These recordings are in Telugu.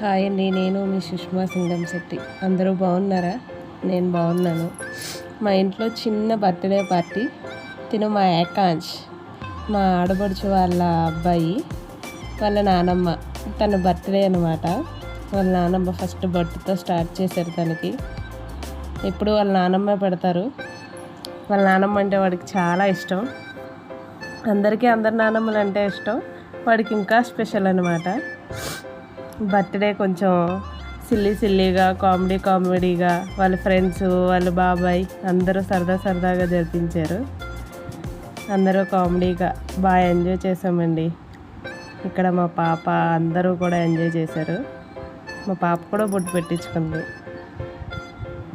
హాయ్ అండి నేను మీ సుష్మా సింగం శెట్టి. అందరూ బాగున్నారా? నేను బాగున్నాను. మా ఇంట్లో చిన్న బర్త్డే పార్టీ. తిను మా ఏకాంశ్ మా ఆడపడుచు వాళ్ళ అబ్బాయి వాళ్ళ నానమ్మ. తన బర్త్డే అనమాట వాళ్ళ నానమ్మ ఫస్ట్ బర్త్తో స్టార్ట్ చేశారు తనకి. ఎప్పుడు వాళ్ళ నానమ్మ పెడతారు. వాళ్ళ నానమ్మ అంటే వాడికి చాలా ఇష్టం. అందరికీ అందరి నానమ్మలు అంటే ఇష్టం. వాడికి ఇంకా స్పెషల్ అనమాట బర్త్డే కొంచెం సిల్లీ సిల్లీగా కామెడీ కామెడీగా వాళ్ళ ఫ్రెండ్స్ వాళ్ళ బాబాయ్ అందరూ సరదా సరదాగా జరిపించారు. అందరూ కామెడీగా బాగా ఎంజాయ్ చేసామండి. ఇక్కడ మా పాప అందరూ కూడా ఎంజాయ్ చేశారు. మా పాప కూడా బొట్టు పెట్టించుకుంది.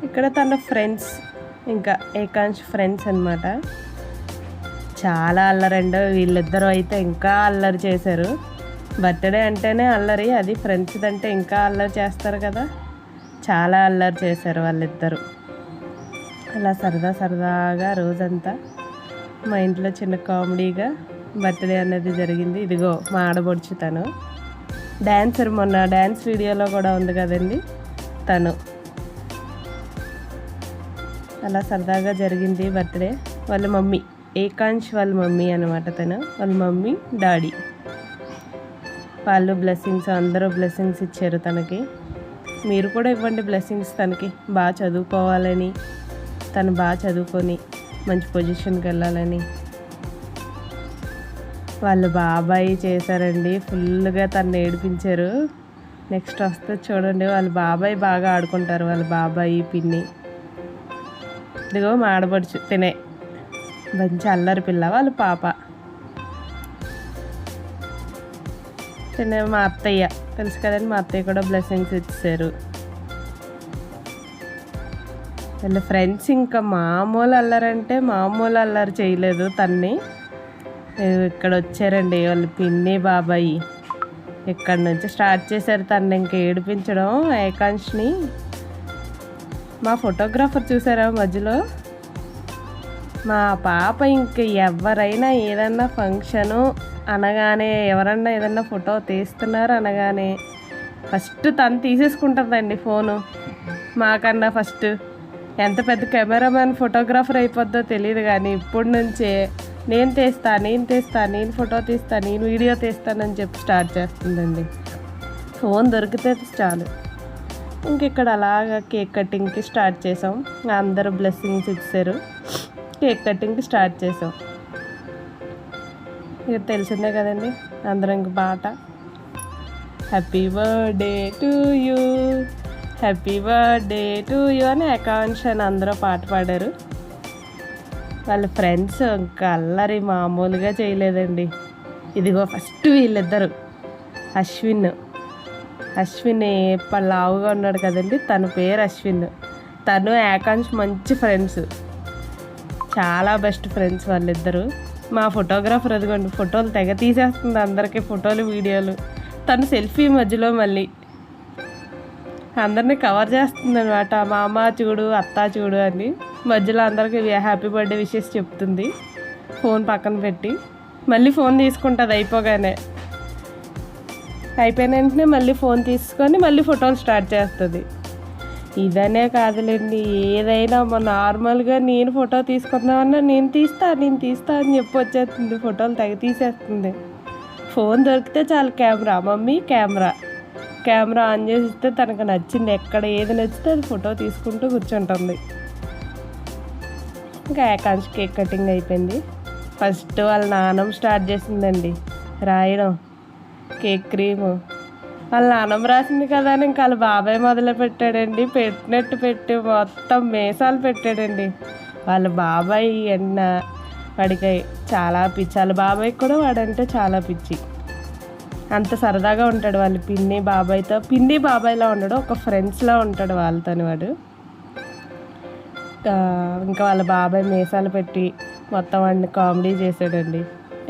ఇక్కడ తన ఫ్రెండ్స్ ఇంకా ఏకాంశ్ ఫ్రెండ్స్ అనమాట చాలా అల్లరండో. వీళ్ళిద్దరూ అయితే ఇంకా అల్లరి చేశారు. బర్త్డే అంటేనే అల్లరి అది ఫ్రెండ్స్ అంటే ఇంకా అల్లరి చేస్తారు కదా. చాలా అల్లరి చేశారు వాళ్ళిద్దరు. అలా సరదా సరదాగా రోజంతా మా ఇంట్లో చిన్న కామెడీగా బర్త్డే అనేది జరిగింది. ఇదిగో మా ఆడబొడుచు తను. డ్యాన్సర్ మొన్న డ్యాన్స్ వీడియోలో కూడా ఉంది కదండి తను. అలా సరదాగా జరిగింది బర్త్డే. వాళ్ళ మమ్మీ ఏకాంశ్ వాళ్ళ మమ్మీ అనమాట తను. వాళ్ళ మమ్మీ డాడీ. వాళ్ళు బ్లెస్సింగ్స్ అందరూ బ్లెస్సింగ్స్ ఇచ్చారు తనకి. మీరు కూడా ఇవ్వండి బ్లెస్సింగ్స్ తనకి. బాగా చదువుకోవాలని తను బాగా చదువుకొని మంచి పొజిషన్కి వెళ్ళాలని. వాళ్ళు బాబాయ్ చేశారండి. ఫుల్గా తను ఏడిపించారు నెక్స్ట్ వస్తే చూడండి వాళ్ళ బాబాయ్ బాగా ఆడుకుంటారు. వాళ్ళ బాబాయ్ పిన్ని. ఇదిగో మాడపడుచు తినే. మంచి అల్లరి పిల్ల వాళ్ళ పాప. తినే మా అత్తయ్య. తెలుసు కదండి మా అత్తయ్య కూడా బ్లెస్సింగ్స్ ఇచ్చారు వీళ్ళ ఫ్రెండ్స్ ఇంకా మామూలు అల్లరంటే మామూలు అల్లరి చేయలేదు తన్ని. ఇక్కడ వచ్చారండి వాళ్ళు పిన్ని బాబాయి. ఇక్కడ నుంచి స్టార్ట్ చేశారు తను ఇంక ఏడిపించడం ఏకాంష్ని మా ఫోటోగ్రాఫర్ చూసారా మధ్యలో? మా పాప ఇంక ఎవరైనా ఏదన్నా ఫంక్షను అనగానే ఎవరన్నా ఏదన్నా ఫోటో తీస్తున్నారు అనగానే ఫస్ట్ తను తీసేసుకుంటుందండి ఫోను. మాకన్నా ఫస్ట్ ఎంత పెద్ద కెమెరామ్యాన్ ఫోటోగ్రాఫర్ అయిపోద్దో తెలియదు కానీ ఇప్పటి నుంచే నేను తీస్తా నేను తీస్తా నేను ఫోటో తీస్తా నేను వీడియో తీస్తానని చెప్పి స్టార్ట్ చేస్తుందండి. ఫోన్ దొరికితే చాలు. ఇంక ఇక్కడ అలాగా కేక్ కటింగ్కి స్టార్ట్ చేసాం. అందరూ బ్లెస్సింగ్స్ ఇచ్చారు. కేక్ కటింగ్కి స్టార్ట్ చేసాం. ఇక తెలిసిందే కదండి. అందరం ఇంక పాట. Happy birthday to you happy birthday to you అని అకౌంట్స్ అని అందరూ పాట పాడారు. వాళ్ళ ఫ్రెండ్స్ ఇంకా అల్లరి మామూలుగా చేయలేదండి. ఇదిగో ఫస్ట్ వీళ్ళిద్దరు. అశ్విన్. అశ్విన్ లావుగా ఉన్నాడు కదండి. తన పేరు అశ్విన్. తను ఆకాంక్ష మంచి ఫ్రెండ్స్ చాలా బెస్ట్ ఫ్రెండ్స్ వాళ్ళిద్దరూ. మా ఫోటోగ్రాఫర్ అదిగోండి ఫోటోలు తెగ తీసేస్తుంది అందరికీ ఫోటోలు వీడియోలు. తను సెల్ఫీ మధ్యలో మళ్ళీ. అందరినీ కవర్ చేస్తుంది అనమాట మా అమ్మ చూడు అత్త చూడు అని. మధ్యలో అందరికీ హ్యాపీ బర్త్డే విషెస్ చెప్తుంది. ఫోన్ పక్కన పెట్టి. మళ్ళీ ఫోన్ తీసుకుంటుంది అయిపోగానే. అయిపోయిన వెంటనే మళ్ళీ ఫోన్ తీసుకొని మళ్ళీ ఫోటోలు స్టార్ట్ చేస్తుంది. ఇదనే కాదులేండి ఏదైనా మా నార్మల్గా నేను ఫోటో తీసుకుందామన్నా నేను తీస్తా నేను తీస్తా అని చెప్పి వచ్చేస్తుంది ఫోటోలు తెగ తీసేస్తుంది. ఫోన్ దొరికితే చాలు camera mummy camera. Camera on చేసిస్తే తనకు నచ్చింది ఎక్కడ ఏది నచ్చితే అది ఫోటో తీసుకుంటూ కూర్చుంటుంది. ఇంకా ఏకాంక్ష కేక్ కటింగ్ అయిపోయింది. ఫస్ట్ వాళ్ళ నాన్నమ్మ స్టార్ట్ చేసిందండి రాయడం కేక్ క్రీము. వాళ్ళ నాన్నమ్మ రాసింది కదా అని ఇంకా వాళ్ళ బాబాయ్ మొదలు పెట్టాడండి పెట్టినట్టు పెట్టి మొత్తం మేసాలు పెట్టాడండి. వాళ్ళ బాబాయ్ ఎన్న వాడికి చాలా పిచ్చి. వాళ్ళ బాబాయ్ కూడా వాడంటే చాలా పిచ్చి. అంత సరదాగా ఉంటాడు వాళ్ళ. పిన్ని బాబాయ్తో పిన్ని బాబాయ్లా ఉండడు ఒక ఫ్రెండ్స్లా ఉంటాడు వాళ్ళతోని వాడు. ఇంకా వాళ్ళ బాబాయ్ మీసాలు పెట్టి మొత్తం వాడిని కామెడీ చేశాడండి.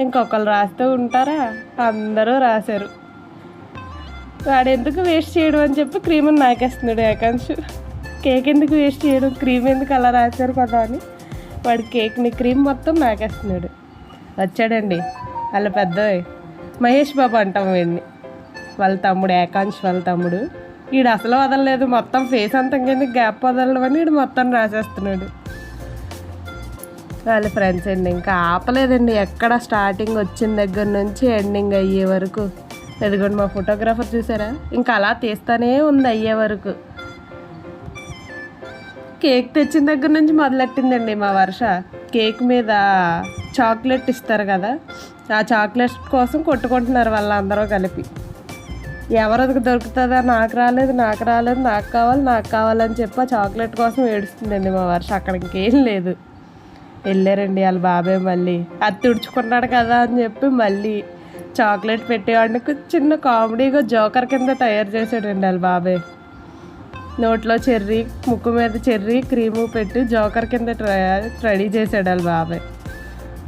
ఇంకొకరు రాస్తూ ఉంటారా? అందరూ రాశారు. వాడు ఎందుకు వేస్ట్ చేయడం అని చెప్పి క్రీమ్ నాకేస్తున్నాడు ఏకాంశ్. కేక్ ఎందుకు వేస్ట్ చేయడం? క్రీమ్ ఎందుకు అలా రాశారు కదా అని. వాడు కేక్ని క్రీమ్ మొత్తం నాకేస్తున్నాడు. వచ్చాడండి. వాళ్ళ పెద్ద మహేష్ బాబు అంటాం వీడిని. వాళ్ళ తమ్ముడు ఏకాంశ్ వాళ్ళ తమ్ముడు. వీడు అసలు వదలలేదు. మొత్తం ఫేస్ అంతా ఇంకెందుకు గ్యాప్ వదలమని వీడు మొత్తం రాసేస్తున్నాడు. వాళ్ళ ఫ్రెండ్స్ అండి. ఇంకా ఆపలేదండి. ఎక్కడ స్టార్టింగ్ వచ్చిన దగ్గర నుంచి ఎండింగ్ అయ్యే వరకు. ఎదుగుండి మా ఫోటోగ్రాఫర్ చూసారా? ఇంకా అలా తీస్తానే ఉంది అయ్యే వరకు. కేక్ తెచ్చిన దగ్గర నుంచి మొదలెట్టిందండి మా వర్ష. కేక్ మీద చాక్లెట్ ఇస్తారు కదా ఆ చాక్లెట్ కోసం కొట్టుకుంటున్నారు వాళ్ళందరూ కలిపి. ఎవరికి దొరుకుతుందా? నాకు రాలేదు నాకు రాలేదు నాకు కావాలి నాకు కావాలని చెప్పి ఆ చాక్లెట్ కోసం ఏడుస్తుందండి మా వర్ష. అక్కడ ఇంకేం లేదు. వెళ్ళారండి వాళ్ళ బాబాయ్ మళ్ళీ. అది తుడుచుకున్నాడు కదా అని చెప్పి మళ్ళీ చాక్లెట్ పెట్టేవాడికి చిన్న కామెడీగా జోకర్ కింద తయారు చేసాడండి వాళ్ళ బాబాయ్ నోట్లో చెర్రీ ముక్కు మీద చెర్రీ క్రీము పెట్టి జోకర్ కింద రెడీ చేశాడు వాళ్ళ బాబాయ్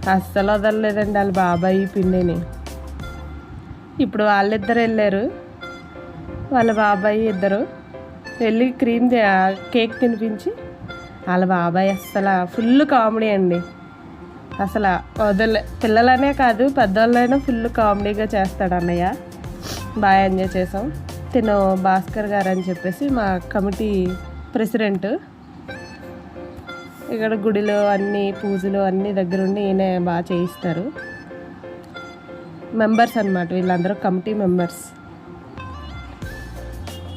అస్సలు వదలలేదండి వాళ్ళ బాబాయ్ ఈ పిన్నిని. ఇప్పుడు వాళ్ళిద్దరు వెళ్ళారు. వాళ్ళ బాబాయ్ ఇద్దరు వెళ్ళి క్రీమ్ కేక్ తినిపించి వాళ్ళ బాబాయ్ అస్సలు ఫుల్ కామెడీ అండి. అసలు వదిలే పిల్లలనే కాదు పెద్దవాళ్ళైనా ఫుల్ కామెడీగా చేస్తాడు అన్నయ్య. బాగా ఎంజాయ్ చేసాం. తిను భాస్కర్ గారు అని చెప్పేసి మా కమిటీ ప్రెసిడెంట్. ఇక్కడ గుడిలో అన్ని పూజలు అన్ని దగ్గరుండి ఈయన బాగా చేయిస్తారు. మెంబర్స్ అన్నమాట వీళ్ళందరూ కమిటీ మెంబర్స్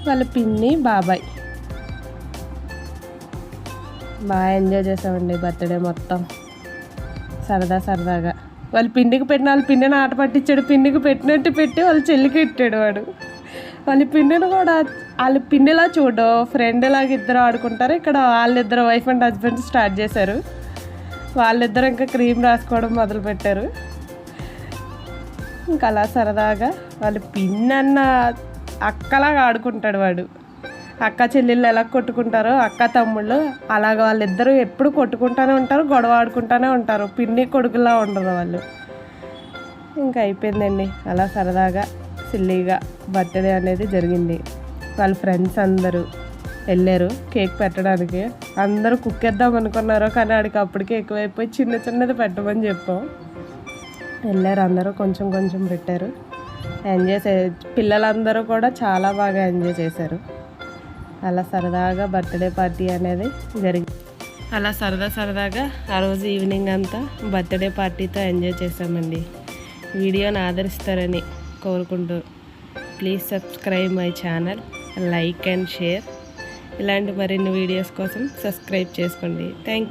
వాళ్ళ పిన్ని బాబాయ్. బాగా ఎంజాయ్ చేసామండి బర్త్డే మొత్తం. సరదా సరదాగా. వాళ్ళు పిండికి పెట్టిన వాళ్ళ పిండిని ఆట పట్టించాడు పిండికి పెట్టినట్టు పెట్టి వాళ్ళ చెల్లికి పెట్టాడు వాడు. వాళ్ళ పిండిని కూడా వాళ్ళ పిండిలా చూడు ఫ్రెండ్ లాగా ఇద్దరు ఆడుకుంటారు. ఇక్కడ వాళ్ళిద్దరు వైఫ్ అండ్ హస్బెండ్ స్టార్ట్ చేశారు. వాళ్ళిద్దరు ఇంకా క్రీమ్ రాసుకోవడం మొదలు పెట్టారు. ఇంకా అలా సరదాగా వాళ్ళ పిన్ అన్న అక్కలాగా ఆడుకుంటాడు వాడు. అక్క చెల్లెళ్ళు ఎలా కొట్టుకుంటారో అక్క తమ్ముళ్ళు అలాగ వాళ్ళిద్దరూ ఎప్పుడు కొట్టుకుంటానే ఉంటారు గొడవ ఆడుకుంటూనే ఉంటారు. పిన్ని కొడుకులా ఉండరు వాళ్ళు. ఇంకా అయిపోయిందండి. అలా సరదాగా సిల్లీగా బర్త్డే అనేది జరిగింది. వాళ్ళ ఫ్రెండ్స్ అందరూ వెళ్ళారు కేక్ పెట్టడానికి. అందరూ కుక్కేద్దాం అనుకున్నారు కానీ ఆడికి అప్పటికే ఎక్కువైపోయి చిన్న చిన్నది పెట్టమని చెప్పాం. వెళ్ళారు అందరూ కొంచెం కొంచెం పెట్టారు. ఎంజాయ్ చే పిల్లలందరూ కూడా చాలా బాగా ఎంజాయ్ చేశారు. అలా సరదాగా బర్త్డే పార్టీ అనేది జరిగింది అలా సరదా సరదాగా ఆ రోజు ఈవినింగ్ అంతా బర్త్డే పార్టీతో ఎంజాయ్ చేసామండి వీడియోని ఆదరిస్తారని కోరుకుంటూ please subscribe my channel like and share. ఇలాంటి మరిన్ని వీడియోస్ కోసం సబ్స్క్రైబ్ చేసుకోండి. Thank you